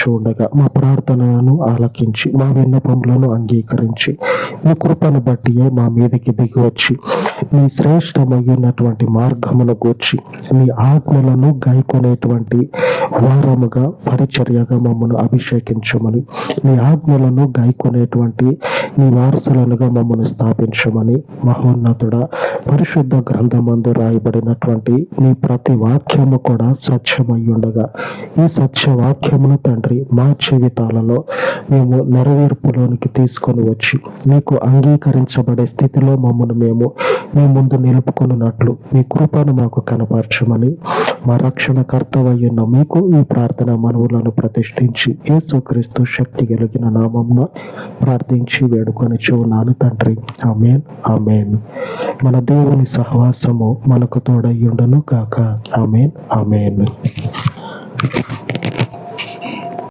చూడగా మా ప్రార్థనలను ఆలకించి మా విన్నపములను అంగీకరించి మీ కృపను బట్టి మా మీదకి దిగి వచ్చి మీ శ్రేష్టమైనటువంటి మార్గమును గూర్చి మీ ఆజ్ఞలను గైకొనేటువంటి వారముగా పరిచర్యగా మమ్మల్ని అభిషేకించమని మీ ఆజ్ఞలను గైకొనేటువంటి మీ వారసులనుగా మమ్మల్ని స్థాపించమని మహోన్నతుడ పరిశుద్ధ గ్రంథమందు రాయబడినటువంటి మీ ప్రతి వాక్యము కూడా సత్యమై ఉండగా ఈ సత్య వాక్యమును తండ్రి మా జీవితాలలో మేము నెరవేర్పులోనికి తీసుకొని వచ్చి మీకు అంగీకరించబడే స్థితిలో మమ్మల్ని మేము మీ ముందు నిలుపుకున్నట్లు మీ కృపను మాకు కనపరచమని మా రక్షణ కర్తవయ్యున్న మీకు ఈ ప్రార్థన మనవులను ప్రతిష్ఠించి యేసుక్రీస్తు శక్తి కలిగిన నామంన ప్రార్థించి వేడుకొని చూనాను తండ్రి. Amen amen. మన దేవుని సహవాసము మనకు తోడయ్యుండను కాక ఆమెన్ ఆమెన్.